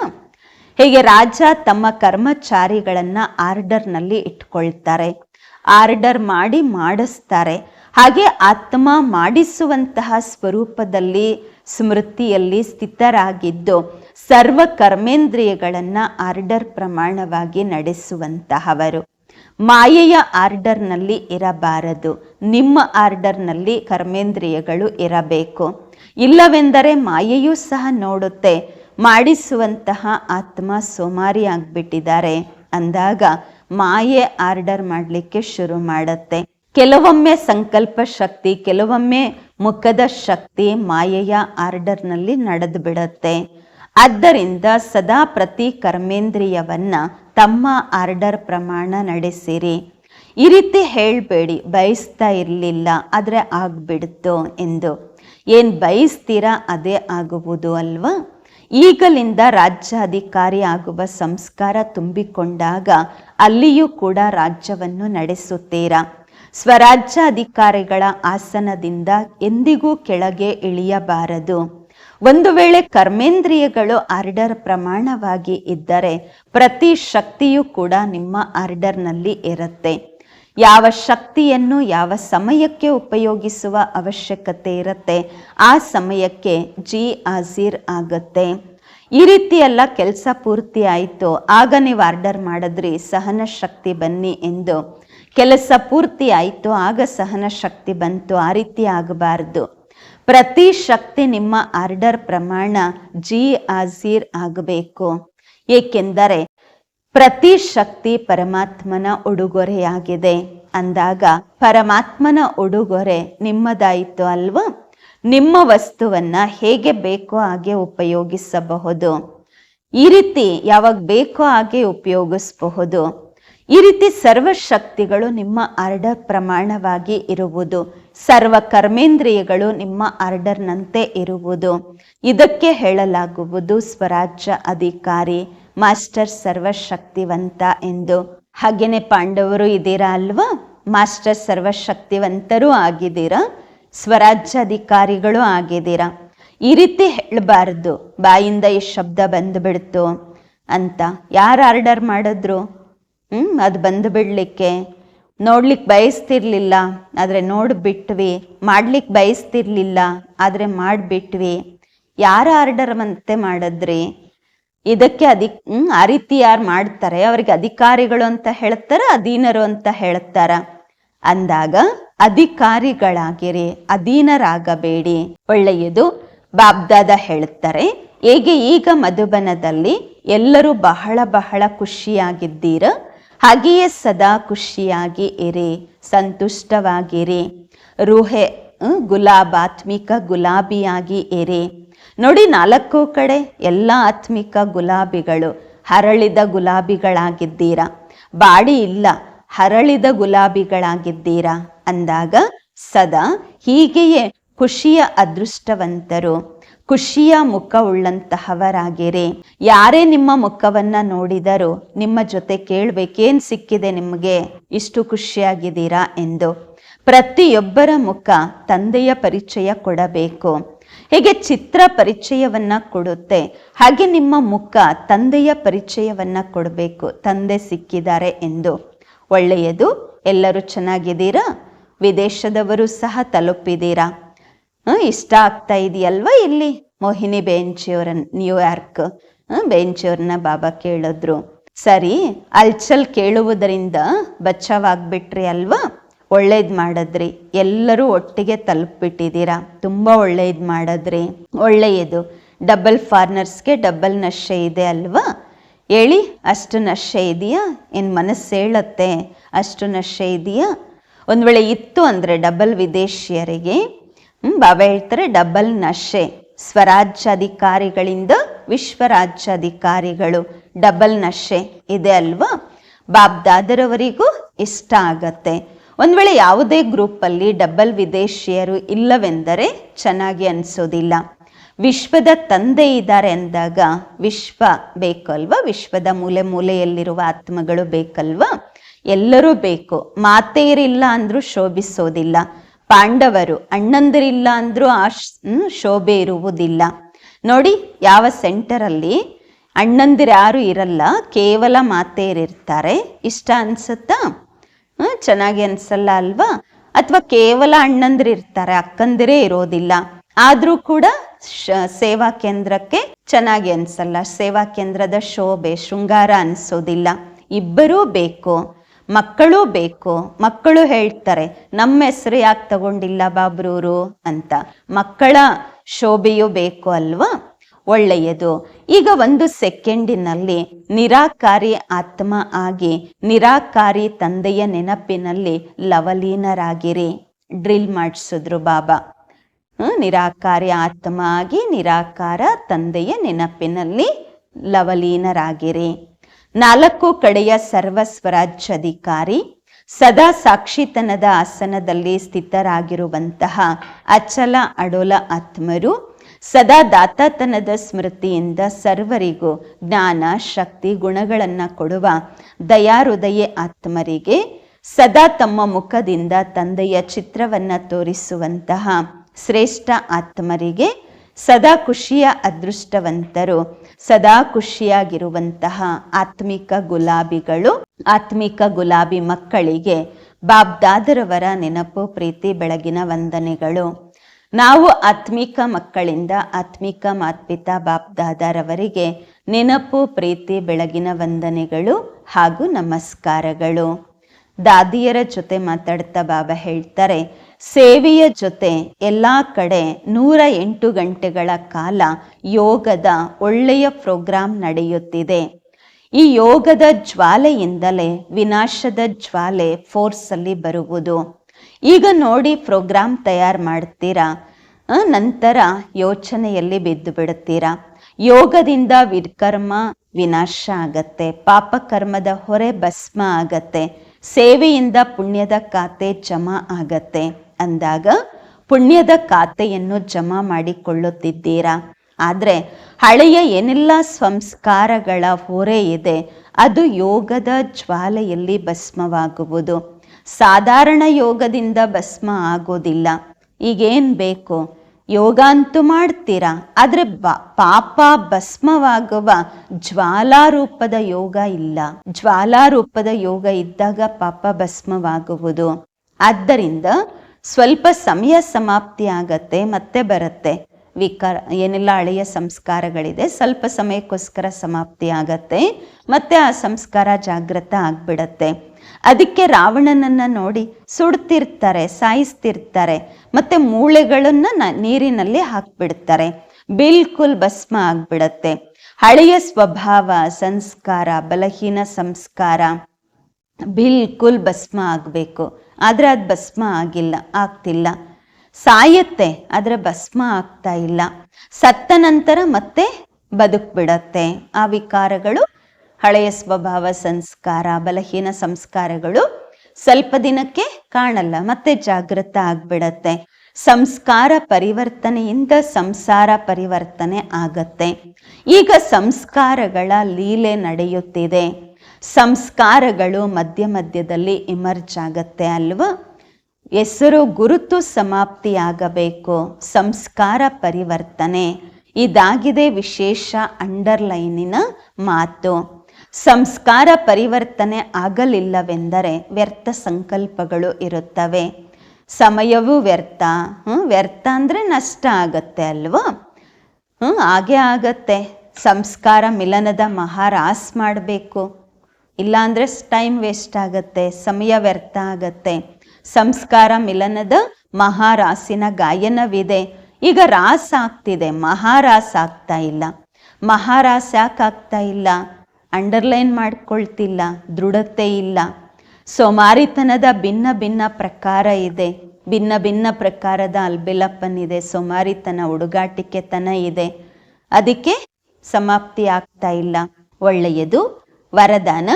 ಹೀಗೆ ರಾಜ ತಮ್ಮ ಕರ್ಮಚಾರಿಗಳನ್ನ ಆರ್ಡರ್ನಲ್ಲಿ ಇಟ್ಕೊಳ್ತಾರೆ. ಆರ್ಡರ್ ಮಾಡಿ ಮಾಡಿಸ್ತಾರೆ. ಹಾಗೆ ಆತ್ಮ ಮಾಡಿಸುವಂತಹ ಸ್ವರೂಪದಲ್ಲಿ, ಸ್ಮೃತಿಯಲ್ಲಿ ಸ್ಥಿತರಾಗಿದ್ದು, ಸರ್ವ ಕರ್ಮೇಂದ್ರಿಯಗಳನ್ನ ಆರ್ಡರ್ ಪ್ರಮಾಣವಾಗಿ ನಡೆಸುವಂತಹವರು. ಮಾಯೆಯ ಆರ್ಡರ್ನಲ್ಲಿ ಇರಬಾರದು. ನಿಮ್ಮ ಆರ್ಡರ್ನಲ್ಲಿ ಕರ್ಮೇಂದ್ರಿಯಗಳು ಇರಬೇಕು. ಇಲ್ಲವೆಂದರೆ ಮಾಯೆಯೂ ಸಹ ನೋಡುತ್ತೆ. ಮಾಡಿಸುವಂತಹ ಆತ್ಮ ಸೋಮಾರಿ ಆಗ್ಬಿಟ್ಟಿದ್ದಾರೆ. ಅಂದಾಗ ಮಾಯೆ ಆರ್ಡರ್ ಮಾಡಲಿಕ್ಕೆ ಶುರು ಮಾಡುತ್ತೆ. ಕೆಲವೊಮ್ಮೆ ಸಂಕಲ್ಪ ಶಕ್ತಿ, ಕೆಲವೊಮ್ಮೆ ಮುಖದ ಶಕ್ತಿ ಮಾಯೆಯ ಆರ್ಡರ್ನಲ್ಲಿ ನಡೆದು ಬಿಡುತ್ತೆ ಆದ್ದರಿಂದ ಸದಾ ಪ್ರತಿ ಕರ್ಮೇಂದ್ರಿಯವನ್ನ ತಮ್ಮ ಆರ್ಡರ್ ಪ್ರಮಾಣ ನಡೆಸಿರಿ. ಈ ರೀತಿ ಹೇಳಬೇಡಿ, ಬಯಸ್ತಾ ಇರಲಿಲ್ಲ, ಆದರೆ ಆಗಿಬಿಡ್ತು ಎಂದು. ಏನು ಬಯಸ್ತೀರಾ ಅದೇ ಆಗುವುದು ಅಲ್ವಾ? ಈಗಲಿಂದ ರಾಜ್ಯಾಧಿಕಾರಿ ಆಗುವ ಸಂಸ್ಕಾರ ತುಂಬಿಕೊಂಡಾಗ ಅಲ್ಲಿಯೂ ಕೂಡ ರಾಜ್ಯವನ್ನು ನಡೆಸುತ್ತೀರಾ? ಸ್ವರಾಜ್ಯಾಧಿಕಾರಿಗಳ ಆಸನದಿಂದ ಎಂದಿಗೂ ಕೆಳಗೆ ಇಳಿಯಬಾರದು. ಒಂದು ವೇಳೆ ಕರ್ಮೇಂದ್ರಿಯಗಳು ಆರ್ಡರ್ ಪ್ರಮಾಣವಾಗಿ ಇದ್ದರೆ ಪ್ರತಿ ಶಕ್ತಿಯೂ ಕೂಡ ನಿಮ್ಮ ಆರ್ಡರ್ನಲ್ಲಿ ಇರುತ್ತೆ. ಯಾವ ಶಕ್ತಿಯನ್ನು ಯಾವ ಸಮಯಕ್ಕೆ ಉಪಯೋಗಿಸುವ ಅವಶ್ಯಕತೆ ಇರುತ್ತೆ, ಆ ಸಮಯಕ್ಕೆ ಜಿ ಹಾಜೀರ್ ಆಗುತ್ತೆ. ಈ ರೀತಿಯೆಲ್ಲ ಕೆಲಸ ಪೂರ್ತಿ ಆಯಿತು, ಆಗ ನೀವು ಆರ್ಡರ್ ಮಾಡಿದ್ರಿ, ಸಹನ ಶಕ್ತಿ ಬನ್ನಿ ಎಂದು. ಕೆಲಸ ಪೂರ್ತಿ ಆಯಿತು, ಆಗ ಸಹನ ಶಕ್ತಿ ಬಂತು, ಆ ರೀತಿ ಆಗಬಾರ್ದು. ಪ್ರತಿ ಶಕ್ತಿ ನಿಮ್ಮ ಆರ್ಡರ್ ಪ್ರಮಾಣ ಜಿ ಆಜೀರ್ ಆಗಬೇಕು. ಏಕೆಂದರೆ ಪ್ರತಿ ಶಕ್ತಿ ಪರಮಾತ್ಮನ ಉಡುಗೊರೆಯಾಗಿದೆ. ಅಂದಾಗ ಪರಮಾತ್ಮನ ಉಡುಗೊರೆ ನಿಮ್ಮದಾಯಿತು ಅಲ್ವಾ? ನಿಮ್ಮ ವಸ್ತುವನ್ನ ಹೇಗೆ ಬೇಕೋ ಹಾಗೆ ಉಪಯೋಗಿಸಬಹುದು. ಈ ರೀತಿ ಯಾವಾಗ ಬೇಕೋ ಹಾಗೆ ಉಪಯೋಗಿಸಬಹುದು. ಈ ರೀತಿ ಸರ್ವಶಕ್ತಿಗಳು ನಿಮ್ಮ ಆರ್ಡರ್ ಪ್ರಮಾಣವಾಗಿ ಇರುವುದು ಸರ್ವ ಕರ್ಮೇಂದ್ರಿಯಗಳು ನಿಮ್ಮ ಆರ್ಡರ್ನಂತೆ ಇರುವುದು. ಇದಕ್ಕೆ ಹೇಳಲಾಗುವುದು, ಸ್ವರಾಜ್ಯ ಅಧಿಕಾರಿ, ಮಾಸ್ಟರ್ ಸರ್ವಶಕ್ತಿವಂತ ಎಂದು. ಹಾಗೇನೆ ಪಾಂಡವರು ಇದ್ದೀರಾ ಅಲ್ವಾ? ಮಾಸ್ಟರ್ ಸರ್ವಶಕ್ತಿವಂತರೂ ಆಗಿದ್ದೀರಾ? ಸ್ವರಾಜ್ಯಾಧಿಕಾರಿಗಳು ಆಗಿದ್ದೀರಾ? ಈ ರೀತಿ ಹೇಳಬಾರ್ದು. ಬಾಯಿಂದ ಈ ಶಬ್ದ ಬಂದುಬಿಡ್ತು. ಅಂತ ಯಾರು ಆರ್ಡರ್ ಮಾಡಿದ್ರು? ಹ್ಞೂ ಅದು ಬಂದು ಬಿಡ್ಲಿಕ್ಕೆ ನೋಡ್ಲಿಕ್ಕೆ ಬಯಸ್ತಿರ್ಲಿಲ್ಲ, ಆದರೆ ನೋಡಿಬಿಟ್ವಿ. ಮಾಡ್ಲಿಕ್ಕೆ ಬಯಸ್ತಿರ್ಲಿಲ್ಲ, ಆದರೆ ಮಾಡಿಬಿಟ್ವಿ. ಯಾರ ಆರ್ಡರ್ ಮತ್ತೆ ಮಾಡಿದ್ರಿ? ಇದಕ್ಕೆ ಅಧಿ ಆ ರೀತಿ ಯಾರು ಮಾಡ್ತಾರೆ? ಅವ್ರಿಗೆ ಅಧಿಕಾರಿಗಳು ಅಂತ ಹೇಳ್ತಾರ, ಅಧೀನರು ಅಂತ ಹೇಳ್ತಾರ? ಅಂದಾಗ, ಅಧಿಕಾರಿಗಳಾಗಿರಿ, ಅಧೀನರಾಗಬೇಡಿ. ಒಳ್ಳೆಯದು ಬಾಬ್ದಾದ ಹೇಳ್ತಾರೆ. ಹೇಗೆ ಈಗ ಮಧುಬನದಲ್ಲಿ ಎಲ್ಲರೂ ಬಹಳ ಬಹಳ ಖುಷಿಯಾಗಿದ್ದೀರ? ಹಾಗೆಯೇ ಸದಾ ಖುಷಿಯಾಗಿ ಇರಿ, ಸಂತುಷ್ಟವಾಗಿರಿ. ರೂಹೆ ಗುಲಾಬಾತ್ಮಿಕ ಗುಲಾಬಿಯಾಗಿ ಇರಿ. ನೋಡಿ ನಾಲ್ಕು ಕಡೆ ಎಲ್ಲ ಆತ್ಮಿಕ ಗುಲಾಬಿಗಳು, ಹರಳಿದ ಗುಲಾಬಿಗಳಾಗಿದ್ದೀರಾ? ಬಾಡಿ ಇಲ್ಲ, ಹರಳಿದ ಗುಲಾಬಿಗಳಾಗಿದ್ದೀರಾ? ಅಂದಾಗ ಸದಾ ಹೀಗೆಯೇ ಖುಷಿಯ ಅದೃಷ್ಟವಂತರು. ಖುಷಿಯ ಮುಖವುಳ್ಳಂತಹವರಾಗಿರಿ. ಯಾರೇ ನಿಮ್ಮ ಮುಖವನ್ನ ನೋಡಿದರೂ ನಿಮ್ಮ ಜೊತೆ ಕೇಳಬೇಕೇನ್ ಸಿಕ್ಕಿದೆ ನಿಮಗೆ? ಇಷ್ಟು ಖುಷಿಯಾಗಿದ್ದೀರಾ ಎಂದು. ಪ್ರತಿಯೊಬ್ಬರ ಮುಖ ತಂದೆಯ ಪರಿಚಯ ಕೊಡಬೇಕು. ಹೇಗೆ ಚಿತ್ರ ಪರಿಚಯವನ್ನ ಕೊಡುತ್ತೆ. ಹಾಗೆ ನಿಮ್ಮ ಮುಖ ತಂದೆಯ ಪರಿಚಯವನ್ನ ಕೊಡಬೇಕು. ತಂದೆ ಸಿಕ್ಕಿದ್ದಾರೆ ಎಂದು. ಒಳ್ಳೆಯದು. ಎಲ್ಲರೂ ಚೆನ್ನಾಗಿದ್ದೀರಾ? ವಿದೇಶದವರು ಸಹ ತಲುಪಿದ್ದೀರಾ? ಇಷ್ಟ ಆಗ್ತಾ ಇದೆಯಲ್ವಾ ಇಲ್ಲಿ? ಮೋಹಿನಿ ಬೇಂಚಿಯವರ ನ್ಯೂಯಾರ್ಕ್ ಬೆಂಚಿಯವ್ರನ್ನ ಬಾಬಾ ಕೇಳಿದ್ರು. ಸರಿ, ಅಲ್ಚಲ್ ಕೇಳುವುದರಿಂದ ಬಚಾವಾಗ್ಬಿಟ್ರಿ ಅಲ್ವಾ? ಒಳ್ಳೇದ್ ಮಾಡಿದ್ರಿ. ಎಲ್ಲರೂ ಒಟ್ಟಿಗೆ ತಲುಪಿಬಿಟ್ಟಿದ್ದೀರಾ. ತುಂಬ ಒಳ್ಳೇದ್ ಮಾಡಿದ್ರಿ. ಒಳ್ಳೆಯದು. ಡಬಲ್ ಫಾರ್ನರ್ಸ್ಗೆ ಡಬಲ್ ನಶೆ ಇದೆ ಅಲ್ವಾ? ಹೇಳಿ, ಅಷ್ಟು ನಶೆ ಇದೆಯಾ? ಏನು ಮನಸ್ಸು ಹೇಳತ್ತೆ? ಅಷ್ಟು ನಶೆ ಇದೆಯಾ? ಒಂದು ವೇಳೆ ಇತ್ತು ಅಂದರೆ ಡಬಲ್ ವಿದೇಶಿಯರಿಗೆ ಬಾಬಾ ಹೇಳ್ತಾರೆ ಡಬಲ್ ನಶೆ. ಸ್ವರಾಜ್ಯಾಧಿಕಾರಿಗಳಿಂದ ವಿಶ್ವರಾಜ್ಯಾಧಿಕಾರಿಗಳು. ಡಬಲ್ ನಶೆ ಇದೆ ಅಲ್ವಾ? ಬಾಬ್ದಾದರವರಿಗೂ ಇಷ್ಟ ಆಗತ್ತೆ. ಒಂದ್ ವೇಳೆ ಯಾವುದೇ ಗ್ರೂಪಲ್ಲಿ ಡಬಲ್ ವಿದೇಶಿಯರು ಇಲ್ಲವೆಂದರೆ ಚೆನ್ನಾಗಿ ಅನಿಸೋದಿಲ್ಲ. ವಿಶ್ವದ ತಂದೆ ಇದ್ದಾರೆ ಅಂದಾಗ ವಿಶ್ವ ಬೇಕಲ್ವಾ? ವಿಶ್ವದ ಮೂಲೆ ಮೂಲೆಯಲ್ಲಿರುವ ಆತ್ಮಗಳು ಬೇಕಲ್ವಾ? ಎಲ್ಲರೂ ಬೇಕು. ಮಾತೆಯರಿಲ್ಲ ಅಂದ್ರೂ ಶೋಭಿಸೋದಿಲ್ಲ. ಪಾಂಡವರು ಅಣ್ಣಂದಿರಿಲ್ಲ ಅಂದ್ರೂ ಆ ಶೋಭೆ ಇರುವುದಿಲ್ಲ. ನೋಡಿ, ಯಾವ ಸೆಂಟರಲ್ಲಿ ಅಣ್ಣಂದಿರು ಯಾರು ಇರಲ್ಲ, ಕೇವಲ ಮಾತೆಯರಿರ್ತಾರೆ. ಇಷ್ಟ ಅನ್ಸುತ್ತಾ? ಚೆನ್ನಾಗಿ ಅನ್ಸಲ್ಲ ಅಲ್ವಾ? ಅಥವಾ ಕೇವಲ ಅಣ್ಣಂದಿರು ಇರ್ತಾರೆ ಅಕ್ಕಂದಿರೇ ಇರೋದಿಲ್ಲ. ಆದ್ರೂ ಕೂಡ ಸೇವಾ ಕೇಂದ್ರಕ್ಕೆ ಚೆನ್ನಾಗಿ ಅನ್ಸಲ್ಲ. ಸೇವಾ ಕೇಂದ್ರದ ಶೋಭೆ, ಶೃಂಗಾರ ಅನ್ಸೋದಿಲ್ಲ. ಇಬ್ಬರೂ ಬೇಕು. ಮಕ್ಕಳು ಬೇಕು, ಮಕ್ಕಳು ಹೇಳ್ತಾರೆ, ನಮ್ಮ ಹೆಸರು ಯಾಕೆ ತಗೊಂಡಿಲ್ಲ ಬಾಬ್ರೂರು? ಅಂತ. ಮಕ್ಕಳ ಶೋಭೆಯೂ ಬೇಕು ಅಲ್ವಾ? ಒಳ್ಳೆಯದು. ಈಗ ಒಂದು ಸೆಕೆಂಡಿನಲ್ಲಿ ನಿರಾಕಾರಿ ಆತ್ಮ ಆಗಿ, ನಿರಾಕಾರಿ ತಂದೆಯ ನೆನಪಿನಲ್ಲಿ ಲವಲೀನರಾಗಿರಿ. ಡ್ರಿಲ್ ಮಾಡಿಸಿದ್ರು ಬಾಬಾ. ನಿರಾಕಾರಿ ಆತ್ಮ ಆಗಿ, ನಿರಾಕಾರ ತಂದೆಯ ನೆನಪಿನಲ್ಲಿ ಲವಲೀನರಾಗಿರಿ. ನಾಲ್ಕು ಕಡೆಯ ಸರ್ವ ಸ್ವರಾಜ್ಯಾಧಿಕಾರಿ, ಸದಾ ಸಾಕ್ಷಿತನದ ಆಸನದಲ್ಲಿ ಸ್ಥಿತರಾಗಿರುವಂತಹ ಅಚಲ ಅಡೋಲ ಆತ್ಮರು, ಸದಾ ದಾತಾತನದ ಸ್ಮೃತಿಯಿಂದ ಸರ್ವರಿಗೂ ಜ್ಞಾನ, ಶಕ್ತಿ, ಗುಣಗಳನ್ನು ಕೊಡುವ ದಯಾಹೃದಯ ಆತ್ಮರಿಗೆ, ಸದಾ ತಮ್ಮ ಮುಖದಿಂದ ತಂದೆಯ ಚಿತ್ರವನ್ನು ತೋರಿಸುವಂತಹ ಶ್ರೇಷ್ಠ ಆತ್ಮರಿಗೆ ಸದಾ ಖುಷಿಯ ಅದೃಷ್ಟವಂತರು ಸದಾ ಖುಷಿಯಾಗಿರುವಂತಹ ಆತ್ಮಿಕ ಗುಲಾಬಿಗಳು, ಆತ್ಮಿಕ ಗುಲಾಬಿ ಮಕ್ಕಳಿಗೆ ಬಾಬ್ದಾದರವರ ನೆನಪು, ಪ್ರೀತಿ, ಬೆಳಗಿನ ವಂದನೆಗಳು. ನಾವು ಆತ್ಮಿಕ ಮಕ್ಕಳಿಂದ ಆತ್ಮಿಕ ಮಾತ್ಪಿತಾ ಬಾಬ್ದಾದರವರಿಗೆ ನೆನಪು, ಪ್ರೀತಿ, ಬೆಳಗಿನ ವಂದನೆಗಳು ಹಾಗೂ ನಮಸ್ಕಾರಗಳು. ದಾದಿಯರ ಜೊತೆ ಮಾತಾಡ್ತಾ ಬಾಬಾ ಹೇಳ್ತಾರೆ ಸೇವೆಯ ಜೊತೆ ಎಲ್ಲ ಕಡೆ ನೂರ ಎಂಟು ಗಂಟೆಗಳ ಕಾಲ ಯೋಗದ ಒಳ್ಳೆಯ ಪ್ರೋಗ್ರಾಂ ನಡೆಯುತ್ತಿದೆ. ಈ ಯೋಗದ ಜ್ವಾಲೆಯಿಂದಲೇ ವಿನಾಶದ ಜ್ವಾಲೆ ಫೋರ್ಸಲ್ಲಿ ಬರುವುದು. ಈಗ ನೋಡಿ ಪ್ರೋಗ್ರಾಂ ತಯಾರು ಮಾಡ್ತೀರಾ? ನಂತರ ಯೋಚನೆಯಲ್ಲಿ ಬಿದ್ದು ಬಿಡುತ್ತೀರಾ ಯೋಗದಿಂದ ವಿಕರ್ಮ ವಿನಾಶ ಆಗತ್ತೆ, ಪಾಪಕರ್ಮದ ಹೊರೆ ಭಸ್ಮ ಆಗತ್ತೆ, ಸೇವೆಯಿಂದ ಪುಣ್ಯದ ಖಾತೆ ಜಮಾ ಆಗತ್ತೆ. ಅಂದಾಗ ಪುಣ್ಯದ ಖಾತೆಯನ್ನು ಜಮಾ ಮಾಡಿಕೊಳ್ಳುತ್ತಿದ್ದೀರಾ? ಆದರೆ ಹಳೆಯ ಏನೆಲ್ಲ ಸಂಸ್ಕಾರಗಳ ಹೊರೆ ಇದೆ, ಅದು ಯೋಗದ ಜ್ವಾಲೆಯಲ್ಲಿ ಭಸ್ಮವಾಗುವುದು. ಸಾಧಾರಣ ಯೋಗದಿಂದ ಭಸ್ಮ ಆಗೋದಿಲ್ಲ. ಈಗೇನು ಬೇಕು? ಯೋಗ ಅಂತೂ ಮಾಡ್ತೀರಾ? ಆದರೆ ಪಾಪ ಭಸ್ಮವಾಗುವ ಜ್ವಾಲಾರೂಪದ ಯೋಗ ಇಲ್ಲ. ಜ್ವಾಲಾರೂಪದ ಯೋಗ ಇದ್ದಾಗ ಪಾಪ ಭಸ್ಮವಾಗುವುದು. ಆದ್ದರಿಂದ ಸ್ವಲ್ಪ ಸಮಯ ಸಮಾಪ್ತಿ ಆಗತ್ತೆ, ಮತ್ತೆ ಬರುತ್ತೆ. ವಿಕಾರ, ಏನೆಲ್ಲ ಹಳೆಯ ಸಂಸ್ಕಾರಗಳಿದೆ, ಸ್ವಲ್ಪ ಸಮಯಕ್ಕೋಸ್ಕರ ಸಮಾಪ್ತಿ ಆಗತ್ತೆ, ಮತ್ತೆ ಆ ಸಂಸ್ಕಾರ ಜಾಗೃತ ಆಗ್ಬಿಡತ್ತೆ. ಅದಕ್ಕೆ ರಾವಣನನ್ನ ನೋಡಿ ಸುಡ್ತಿರ್ತಾರೆ, ಸಾಯಿಸ್ತಿರ್ತಾರೆ, ಮತ್ತೆ ಮೂಳೆಗಳನ್ನ ನೀರಿನಲ್ಲಿ ಹಾಕ್ಬಿಡ್ತಾರೆ. ಬಿಲ್ಕುಲ್ ಭಸ್ಮ ಆಗ್ಬಿಡತ್ತೆ. ಹಳೆಯ ಸ್ವಭಾವ, ಸಂಸ್ಕಾರ, ಬಲಹೀನ ಸಂಸ್ಕಾರ, ಬಿಲ್ಕುಲ್ ಭಸ್ಮ ಆಗಬೇಕು. ಆದರೆ ಅದು ಭಸ್ಮ ಆಗಿಲ್ಲ, ಆಗ್ತಿಲ್ಲ. ಸಾಯತ್ತೆ, ಆದರೆ ಭಸ್ಮ ಆಗ್ತಾ ಇಲ್ಲ. ಸತ್ತ ನಂತರ ಮತ್ತೆ ಬದುಕ್ಬಿಡತ್ತೆ. ಆ ವಿಕಾರಗಳು, ಹಳೆಯ ಸ್ವಭಾವ ಸಂಸ್ಕಾರ, ಬಲಹೀನ ಸಂಸ್ಕಾರಗಳು ಸ್ವಲ್ಪ ದಿನಕ್ಕೆ ಕಾಣಲ್ಲ, ಮತ್ತೆ ಜಾಗೃತ ಆಗ್ಬಿಡತ್ತೆ. ಸಂಸ್ಕಾರ ಪರಿವರ್ತನೆಯಿಂದ ಸಂಸಾರ ಪರಿವರ್ತನೆ ಆಗತ್ತೆ. ಈಗ ಸಂಸ್ಕಾರಗಳ ಲೀಲೆ ನಡೆಯುತ್ತಿದೆ. ಸಂಸ್ಕಾರಗಳು ಮಧ್ಯ ಮಧ್ಯದಲ್ಲಿ ಇಮರ್ಜ್ ಆಗತ್ತೆ ಅಲ್ವಾ? ಹೆಸರು ಗುರುತು ಸಮಾಪ್ತಿಯಾಗಬೇಕು. ಸಂಸ್ಕಾರ ಪರಿವರ್ತನೆ. ಇದಾಗಿದೆ ವಿಶೇಷ ಅಂಡರ್ಲೈನಿನ ಮಾತು. ಸಂಸ್ಕಾರ ಪರಿವರ್ತನೆ ಆಗಲಿಲ್ಲವೆಂದರೆ ವ್ಯರ್ಥ ಸಂಕಲ್ಪಗಳು ಇರುತ್ತವೆ. ಸಮಯವೂ ವ್ಯರ್ಥ. ಹ್ಞೂ ವ್ಯರ್ಥ ಅಂದರೆ ನಷ್ಟ ಆಗತ್ತೆ ಅಲ್ವಾ? ಹ್ಞೂ ಹಾಗೆ ಆಗತ್ತೆ. ಸಂಸ್ಕಾರ ಮಿಲನದ ಮಹಾರಾಸ್ ಮಾಡಬೇಕು. ಇಲ್ಲಾಂದರೆ ಟೈಮ್ ವೇಸ್ಟ್ ಆಗುತ್ತೆ, ಸಮಯ ವ್ಯರ್ಥ ಆಗತ್ತೆ. ಸಂಸ್ಕಾರ ಮಿಲನದ ಮಹಾರಾಸಿನ ಗಾಯನವಿದೆ. ಈಗ ರಾಸ ಆಗ್ತಿದೆ, ಮಹಾರಾಸ ಆಗ್ತಾ ಇಲ್ಲ. ಮಹಾರಾಸ ಯಾಕೆ ಆಗ್ತಾ ಇಲ್ಲ? ಅಂಡರ್ಲೈನ್ ಮಾಡ್ಕೊಳ್ತಿಲ್ಲ, ದೃಢತೆ ಇಲ್ಲ. ಸೋಮಾರಿತನದ ಭಿನ್ನ ಭಿನ್ನ ಪ್ರಕಾರ ಇದೆ. ಭಿನ್ನ ಭಿನ್ನ ಪ್ರಕಾರದ ಅಲ್ಬೆಲಪ್ಪನ್ ಇದೆ, ಸೋಮಾರಿತನ ಹುಡುಗಾಟಿಕೆತನ ಇದೆ. ಅದಕ್ಕೆ ಸಮಾಪ್ತಿ ಆಗ್ತಾ ಇಲ್ಲ. ಒಳ್ಳೆಯದು ವರದಾನ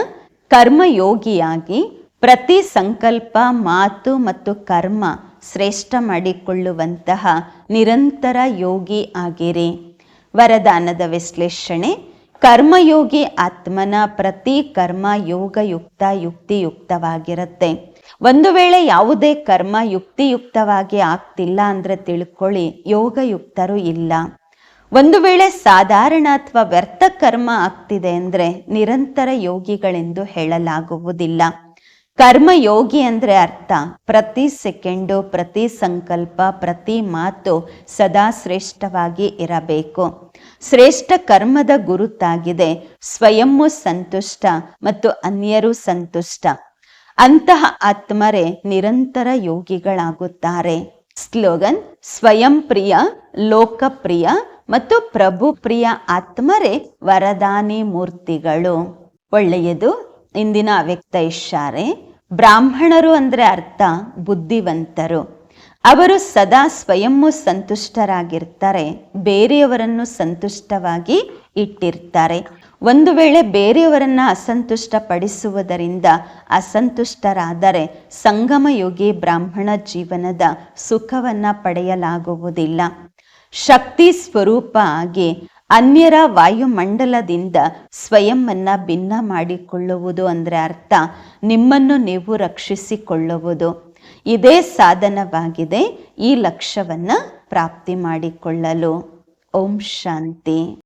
ಕರ್ಮಯೋಗಿಯಾಗಿ ಪ್ರತಿ ಸಂಕಲ್ಪ, ಮಾತು ಮತ್ತು ಕರ್ಮ ಶ್ರೇಷ್ಠ ಮಾಡಿಕೊಳ್ಳುವಂತಹ ನಿರಂತರ ಯೋಗಿ ಆಗಿರಿ. ವರದಾನದ ವಿಶ್ಲೇಷಣೆ, ಕರ್ಮಯೋಗಿ ಆತ್ಮನ ಪ್ರತಿ ಕರ್ಮ ಯೋಗಯುಕ್ತ ಯುಕ್ತಿಯುಕ್ತವಾಗಿರುತ್ತೆ. ಒಂದು ವೇಳೆ ಯಾವುದೇ ಕರ್ಮ ಯುಕ್ತಿಯುಕ್ತವಾಗಿ ಆಗ್ತಿಲ್ಲ ಅಂದ್ರೆ ತಿಳ್ಕೊಳ್ಳಿ, ಯೋಗಯುಕ್ತರು ಇಲ್ಲ. ಒಂದು ವೇಳೆ ಸಾಧಾರಣ ಅಥವಾ ವ್ಯರ್ಥ ಕರ್ಮ ಆಗ್ತಿದೆ ಅಂದರೆ ನಿರಂತರ ಯೋಗಿಗಳೆಂದು ಹೇಳಲಾಗುವುದಿಲ್ಲ. ಕರ್ಮ ಯೋಗಿ ಅಂದರೆ ಅರ್ಥ, ಪ್ರತಿ ಸೆಕೆಂಡು, ಪ್ರತಿ ಸಂಕಲ್ಪ, ಪ್ರತಿ ಮಾತು ಸದಾ ಶ್ರೇಷ್ಠವಾಗಿ ಇರಬೇಕು. ಶ್ರೇಷ್ಠ ಕರ್ಮದ ಗುರುತಾಗಿದೆ ಸ್ವಯಂವು ಸಂತುಷ್ಟ ಮತ್ತು ಅನ್ಯರು ಸಂತುಷ್ಟ. ಅಂತಹ ಆತ್ಮರೇ ನಿರಂತರ ಯೋಗಿಗಳಾಗುತ್ತಾರೆ. ಸ್ಲೋಗನ್ ಸ್ವಯಂ ಪ್ರಿಯ ಲೋಕಪ್ರಿಯ ಮತ್ತು ಪ್ರಭು ಪ್ರಿಯ ಆತ್ಮರೇ ವರದಾನಿ ಮೂರ್ತಿಗಳು. ಒಳ್ಳೆಯದು. ಇಂದಿನ ಅವ್ಯಕ್ತ ಇಶಾರೆ ಬ್ರಾಹ್ಮಣರು ಅಂದ್ರೆ ಅರ್ಥ, ಬುದ್ಧಿವಂತರು. ಅವರು ಸದಾ ಸ್ವಯಂ ಸಂತುಷ್ಟರಾಗಿರ್ತಾರೆ. ಬೇರೆಯವರನ್ನು ಸಂತುಷ್ಟವಾಗಿ ಇಟ್ಟಿರ್ತಾರೆ. ಒಂದು ವೇಳೆ ಬೇರೆಯವರನ್ನ ಅಸಂತುಷ್ಟಪಡಿಸುವುದರಿಂದ ಅಸಂತುಷ್ಟರಾದರೆ ಸಂಗಮಯೋಗಿ ಬ್ರಾಹ್ಮಣ ಜೀವನದ ಸುಖವನ್ನ ಪಡೆಯಲಾಗುವುದಿಲ್ಲ. ಶಕ್ತಿ ಸ್ವರೂಪ ಆಗಿ ಅನ್ಯರ ವಾಯುಮಂಡಲದಿಂದ ಸ್ವಯಂವನ್ನು ಭಿನ್ನ ಮಾಡಿಕೊಳ್ಳುವುದು ಅಂದರೆ ಅರ್ಥ ನಿಮ್ಮನ್ನು ನೀವು ರಕ್ಷಿಸಿಕೊಳ್ಳುವುದು. ಇದೇ ಸಾಧನವಾಗಿದೆ ಈ ಲಕ್ಷ್ಯವನ್ನು ಪ್ರಾಪ್ತಿ ಮಾಡಿಕೊಳ್ಳಲು. ಓಂ ಶಾಂತಿ.